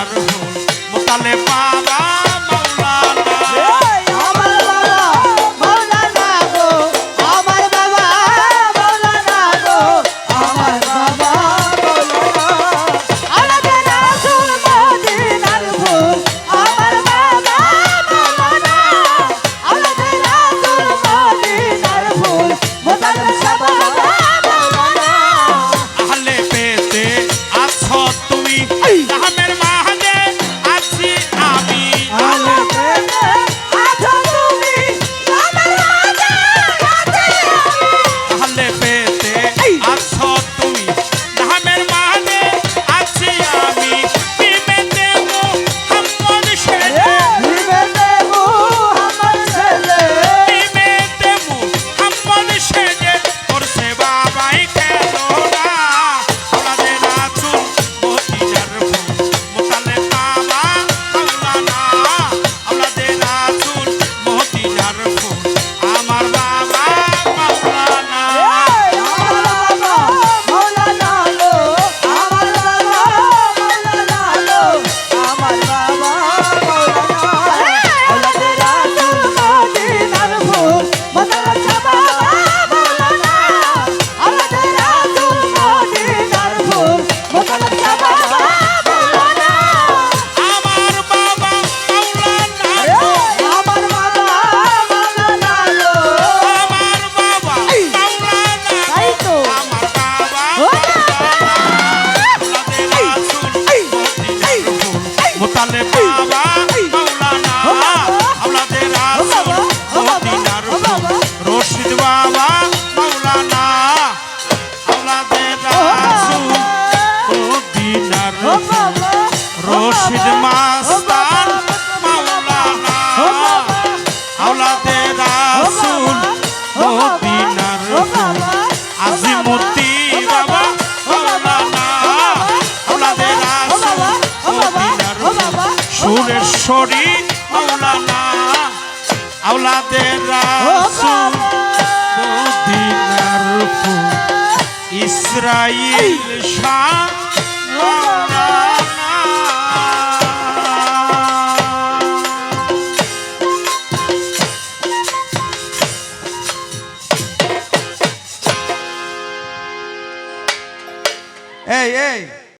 তার মোতালে পা রাসুল মদিনার ফুল আজিমতি বাবা মাওলানা আওলাদে রাসুল মদিনার ফুল সুরেশ্বরী মাওলানা আওলাদে রাসুল মদিনার ফুল ইসরাইল শাহ